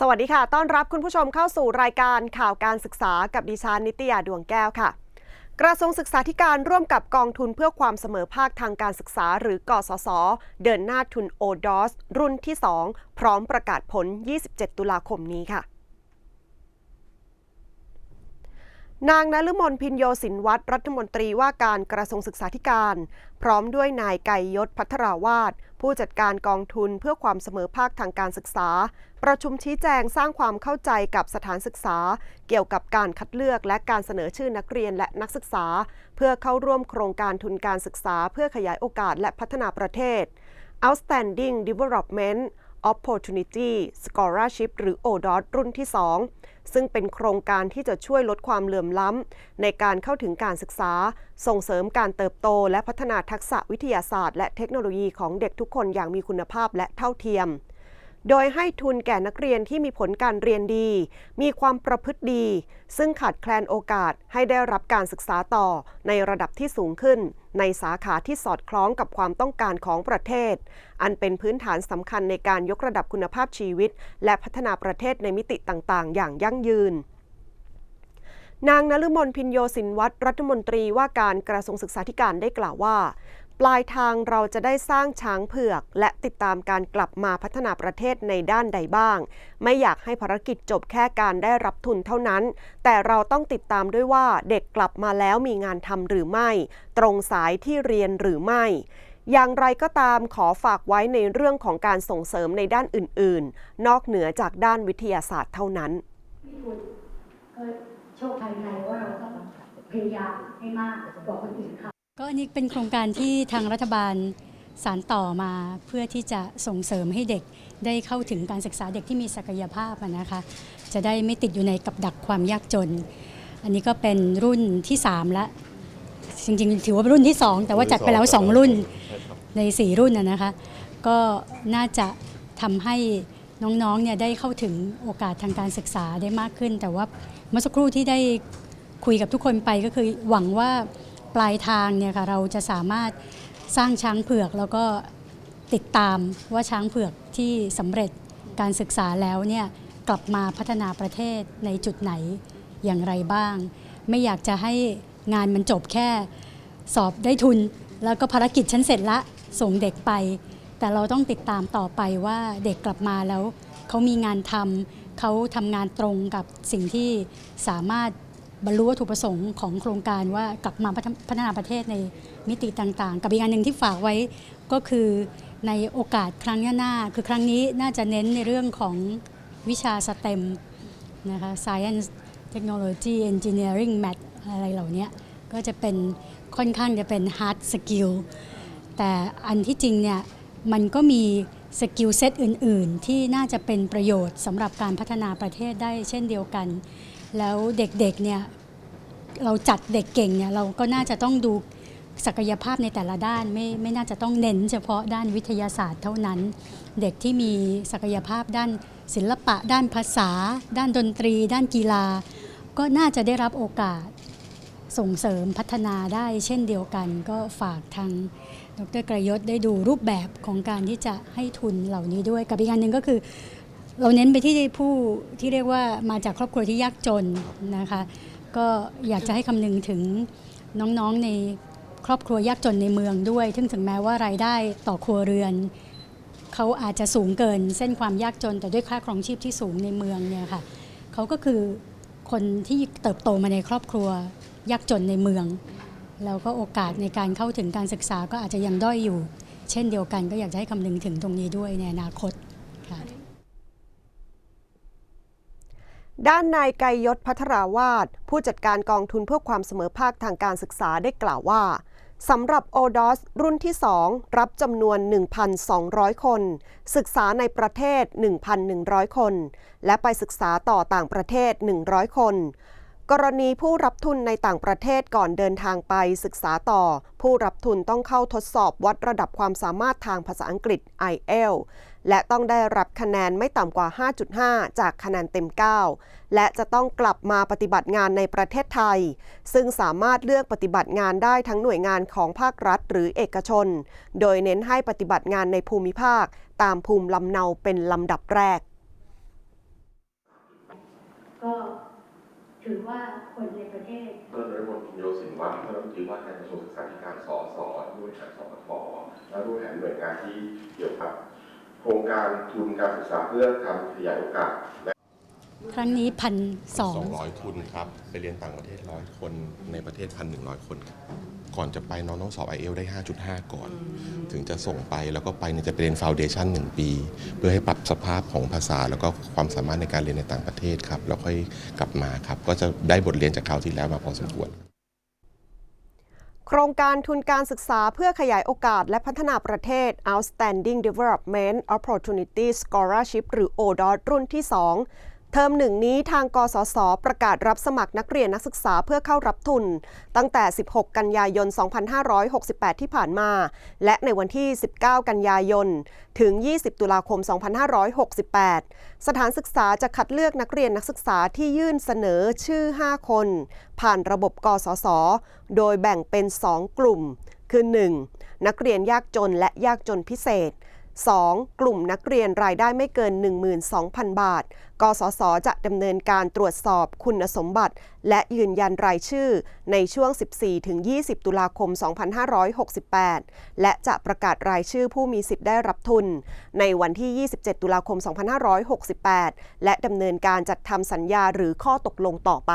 สวัสดีค่ะ ต้อนรับคุณผู้ชมเข้าสู่รายการข่าวการศึกษากับดิฉันนิตยาดวงแก้วค่ะ กระทรวงศึกษาธิการร่วมกับกองทุนเพื่อความเสมอภาคทางการศึกษา หรือกสศเดินหน้าทุนโอดอสรุ่นที่ 2 พร้อมประกาศผล 27 ตุลาคมนี้ค่ะนางนฤมลพินโยสินวัตรรัฐมนตรีว่าการกระทรวงศึกษาธิการ พร้อมด้วยนายไกยยศพัทราวาส ผู้จัดการกองทุนเพื่อความเสมอภาคทางการศึกษา ประชุมชี้แจงสร้างความเข้าใจกับสถานศึกษา เกี่ยวกับการคัดเลือกและการเสนอชื่อนักเรียนและนักศึกษา เพื่อเข้าร่วมโครงการทุนการศึกษา เพื่อขยายโอกาสและพัฒนาประเทศ Outstanding Development Opportunity Scholarship หรือ ODOT รุ่นที่ 2 ซึ่งเป็นโครงการที่จะช่วยลดความเหลื่อมล้ำในการเข้าถึงการศึกษา ส่งเสริมการเติบโต และพัฒนาทักษะวิทยาศาสตร์ และเทคโนโลยีของเด็กทุกคนอย่างมีคุณภาพและเท่าเทียม โดยให้ทุนแก่นักเรียนที่มีผลการเรียนดี มีความประพฤติดี ซึ่งขาดแคลนโอกาสให้ได้รับการศึกษาต่อในระดับที่สูงขึ้น ในสาขาที่สอดคล้องกับความต้องการของประเทศ อันเป็นพื้นฐานสำคัญในการยกระดับคุณภาพชีวิต และพัฒนาประเทศในมิติต่างๆ อย่างยั่งยืนนางนฤมลพินโยสินวัตรรัฐมนตรีว่าการกระทรวงศึกษาธิการได้กล่าวว่า ปลายทางเราจะได้สร้างช้างเผือก และติดตามการกลับมาพัฒนาประเทศในด้านใดบ้าง ไม่อยากให้ภารกิจจบแค่การได้รับทุนเท่านั้น แต่เราต้องติดตามด้วยว่าเด็กกลับมาแล้วมีงานทำหรือไม่ ตรงสายที่เรียนหรือไม่อย่างไรก็ตามขอฝากไว้ในเรื่องของการส่งเสริมในด้านอื่น ๆ นอกเหนือจากด้านวิทยาศาสตร์เท่านั้นโชคภัยไทยว่าเราต้องพยายามให้มากกว่าคนอื่นค่ะ ก็อันนี้เป็นโครงการที่ทางรัฐบาลสารต่อมาเพื่อที่จะส่งเสริมให้เด็กได้เข้าถึงการศึกษาเด็กที่มีศักยภาพอะนะคะจะได้ไม่ติดอยู่ในกับดักความยากจน อันนี้ก็เป็นรุ่นที่3แล้วจริงๆ ถือว่าเป็นรุ่นที่ 2 แต่ว่าจัดไปแล้ว 2 รุ่นใน 4 รุ่นนะนะคะก็น่าจะทำให้น้องๆเนี่ยได้เข้าถึงโอกาสทางการศึกษาได้มากขึ้น แต่ว่าเมื่อสักครู่ที่ได้คุยกับทุกคนไปก็คือหวังว่า ปลายทางเนี่ยค่ะเราจะสามารถสร้างช้างเผือกแล้วก็ติดตามว่าช้างเผือกที่สำเร็จการศึกษาแล้วเนี่ยกลับมาพัฒนาประเทศในจุดไหนอย่างไรบ้าง ไม่อยากจะให้งานมันจบแค่สอบได้ทุน แล้วก็ภารกิจฉันเสร็จละส่งเด็กไป แต่เราต้องติดตามต่อไปว่าเด็กกลับมาแล้วเขามีงานทำเขาทำงานตรงกับสิ่งที่สามารถ บรรลุวัตถุประสงค์ของโครงการว่ากลับมาพัฒนาประเทศในมิติต่างๆ กับอีกอันหนึ่งที่ฝากไว้ก็คือในโอกาสครั้งหน้า คือครั้งนี้น่าจะเน้นในเรื่องของวิชาสเต็มนะคะ science technology engineering math อะไรเหล่านี้ก็จะเป็นค่อนข้างจะเป็น hard skill แต่อันที่จริงเนี่ยมันก็มี สกิลเซตอื่น ๆ ที่น่าจะเป็นประโยชน์สำหรับการพัฒนาประเทศได้เช่นเดียวกัน แล้วเด็ก ๆ เนี่ยเราจัดเด็กเก่งเนี่ยเราก็น่าจะต้องดูศักยภาพในแต่ละด้านไม่ไม่น่าจะต้องเน้น เฉพาะด้านวิทยาศาสตร์เท่านั้น เด็กที่มีศักยภาพด้านศิลปะ ด้านภาษา ด้านดนตรี ด้านกีฬา ก็น่าจะได้รับโอกาสส่งเสริมพัฒนาได้เช่นเดียวกัน ก็ฝากทาง ดรกระยศได้ดูรูปแบบของการที่จะให้ทุนเหล่านี้ด้วย กับอีกอันหนึ่งก็คือ เราเน้นไปที่ผู้ที่เรียกว่ามาจากครอบครัวที่ยากจนนะคะ ก็อยากจะให้คำนึงถึงน้องๆในครอบครัวยากจนในเมืองด้วยซึ่งถึงแม้ว่ารายได้ต่อครัวเรือนเขาอาจจะสูงเกินเส้นความยากจน แต่ด้วยค่าครองชีพที่สูงในเมืองเนี่ยค่ะเขาก็คือคนที่เติบโตมาในครอบครัวยากจนในเมือง แล้วก็โอกาสในการเข้าถึงการศึกษาก็อาจจะยังด้อยอยู่ เช่นเดียวกันก็อยากจะให้คำนึงถึงตรงนี้ด้วยในอนาคตค่ะด้านนายไกยศพัทราวาสผู้จัดการกองทุนเพื่อความเสมอภาคทางการศึกษาได้กล่าวว่าสำหรับ o d o s รุ่นที่ 2 รับจำนวน 1,200 คน ศึกษาในประเทศ 1,100 คน และไปศึกษาต่อต่างประเทศ 100 คน กรณีผู้รับทุนในต่างประเทศก่อนเดินทางไปศึกษาต่อ ผู้รับทุนต้องเข้าทดสอบวัดระดับความสามารถทางภาษาอังกฤษ IELTS และต้องได้รับคะแนนไม่ต่ำกว่า 5.5 จากคะแนนเต็ม 9 และจะต้องกลับมาปฏิบัติงานในประเทศไทย ซึ่งสามารถเลือกปฏิบัติงานได้ทั้งหน่วยงานของภาครัฐหรือเอกชน โดยเน้นให้ปฏิบัติงานในภูมิภาค ตามภูมิลำเนาเป็นลำดับแรก ถือว่าคนในประเทศก็นายมนพิโยสินวัฒน์รัฐมนตรีว่าการกระทรวงศึกษาธิการสสผู้บริหารสปทและผู้บริหารหน่วยงานที่เกี่ยวกับโครงการทุนการศึกษาเพื่อการขยายโอกาสและ ครั้งนี้พันสอง200 ทุนครับ ไปเรียนต่างประเทศร้อยคนในประเทศ1,100คนครับก่อนจะไปน้องต้องสอบ i อเอลได้ 5.5 ก่อน ถึงจะส่งไปแล้วก็ไปเนี่ยจะไปเรียนฟาวเดชัน1ปี เพื่อให้ปรับสภาพของภาษา แล้วก็ความสามารถในการเรียนในต่างประเทศครับ แล้วค่อยกลับมาครับ ก็จะได้บทเรียนจากคราวที่แล้วมาพอสมควร โครงการทุนการศึกษาเพื่อขยายโอกาสและพัฒนาประเทศ Outstanding Development Opportunity Scholarship หรือ ODOT รุ่นที่ 2 เทอมหนึ่งนี้ทางกสศประกาศรับสมัครนักเรียนนักศึกษาเพื่อเข้ารับทุน ตั้งแต่ 16 กันยายน 2568 ที่ผ่านมา และในวันที่ 19 กันยายน ถึง 20 ตุลาคม 2568 สถานศึกษาจะคัดเลือกนักเรียนนักศึกษาที่ยื่นเสนอชื่อ 5 คน ผ่านระบบกสศโดยแบ่งเป็น 2 กลุ่ม คือ 1. นักเรียนยากจนและยากจนพิเศษ 2. กลุ่มนักเรียนรายได้ไม่เกิน 12,000 บาท กสศจะดำเนินการตรวจสอบคุณสมบัติ และยืนยันรายชื่อในช่วง 14-20 ตุลาคม 2568 และจะประกาศรายชื่อผู้มีสิทธิ์ได้รับทุน ในวันที่ 27 ตุลาคม 2568 และดำเนินการจัดทำสัญญาหรือข้อตกลงต่อไป